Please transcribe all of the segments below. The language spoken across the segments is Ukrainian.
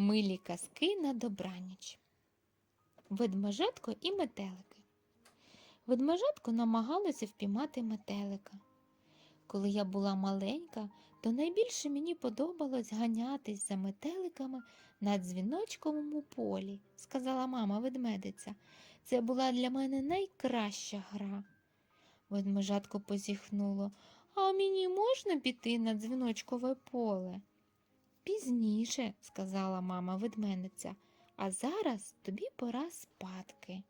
Милі казки на добраніч. Ведмежатко і метелики. Ведмежатко намагалося впіймати метелика. Коли я була маленька, то найбільше мені подобалось ганятись за метеликами на дзвіночковому полі, сказала мама ведмедиця. Це була для мене найкраща гра. Ведмежатко позіхнуло. А мені можна піти на дзвіночкове поле? Пізніше, сказала мама ведмедиця, а зараз тобі пора спадки.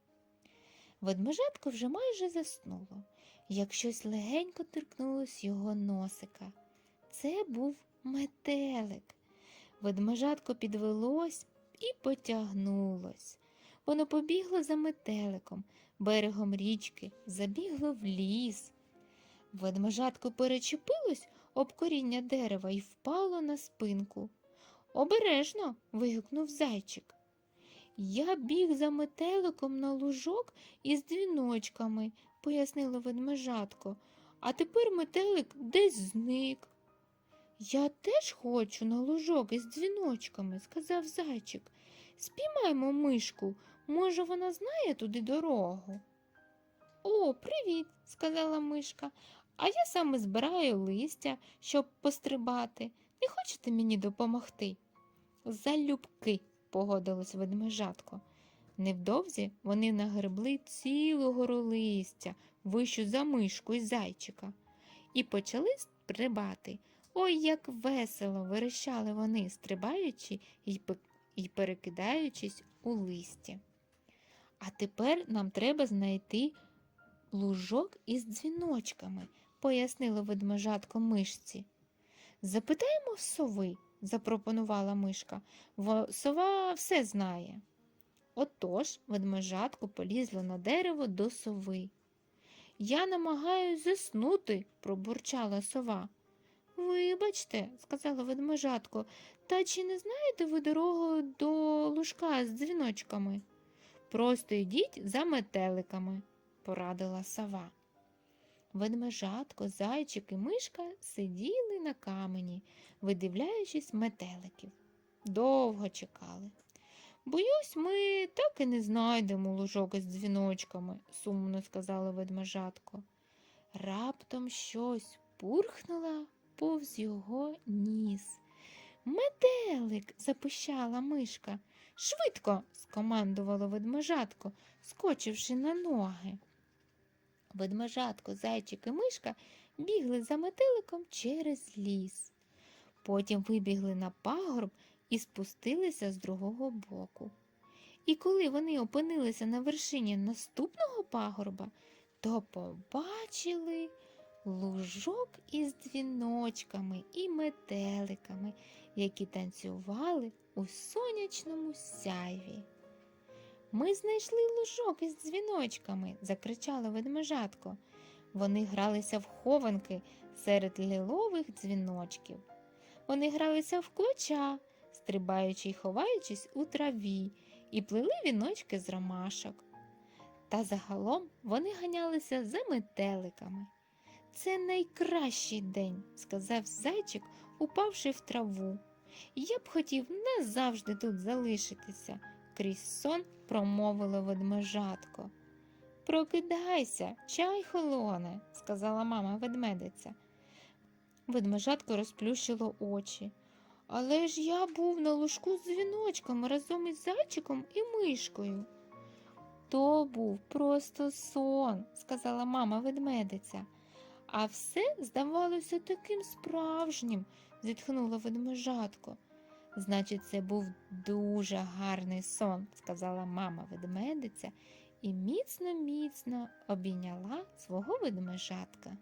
Ведмежатко вже майже заснуло, як щось легенько торкнулось його носика. Це був метелик. Ведмежатко підвелось і потягнулось. Воно побігло за метеликом, берегом річки, забігло в ліс. Ведмежатко перечепилось об коріння дерева і впало на спинку. Обережно. вигукнув зайчик. Я біг за метеликом на лужок із дзвіночками, пояснило ведмежатко, а тепер метелик десь зник. Я теж хочу на лужок із дзвіночками, сказав зайчик. Спіймаймо мишку, може, вона знає туди дорогу. О, привіт, сказала мишка. А я саме збираю листя, щоб пострибати. Не хочете мені допомогти? Залюбки, погодилось ведмежатко. Невдовзі вони нагребли цілу гору листя, вищу за мишку й зайчика, і почали стрибати. Ой, як весело верещали вони, стрибаючи й перекидаючись у листі. А тепер нам треба знайти лужок із дзвіночками, пояснило ведмежатко мишці. Запитаємо сови, запропонувала мишка. Сова все знає. Отож ведмежатко полізло на дерево до сови. Я намагаюсь заснути, пробурчала сова. Вибачте, сказала ведмежатко, та чи не знаєте ви дорогу до лужка з дзвіночками? Просто йдіть за метеликами, порадила сова. Ведмежатко, зайчик і мишка сиділи на камені, видивляючись метеликів. Довго чекали. Боюсь, ми так і не знайдемо лужок із дзвіночками, сумно сказала ведмежатко. Раптом щось пурхнуло повз його ніс. Метелик, запищала мишка. Швидко, скомандувало ведмежатко, скочивши на ноги. Ведмежатко, зайчик і мишка бігли за метеликом через ліс. Потім вибігли на пагорб і спустилися з другого боку. І коли вони опинилися на вершині наступного пагорба, то побачили лужок із дзвіночками і метеликами, які танцювали у сонячному сяйві. Ми знайшли лужок із дзвіночками, закричала ведмежатко. Вони гралися в хованки серед лілових дзвіночків. Вони гралися в клоча, стрибаючи й ховаючись у траві, і плели віночки з ромашок. Та загалом вони ганялися за метеликами. Це найкращий день, сказав зайчик, упавши в траву. Я б хотів назавжди тут залишитися, крізь сон промовило ведмежатко. Прокидайся, чай холоне, сказала мама ведмедиця. Ведмежатко розплющило очі. Але ж я був на лужку з дзвіночком разом із зайчиком і мишкою. То був просто сон, сказала мама ведмедиця. А все здавалося таким справжнім, зітхнула ведмежатко. Значить, це був дуже гарний сон, сказала мама ведмедиця і міцно міцно обійняла свого ведмежатка.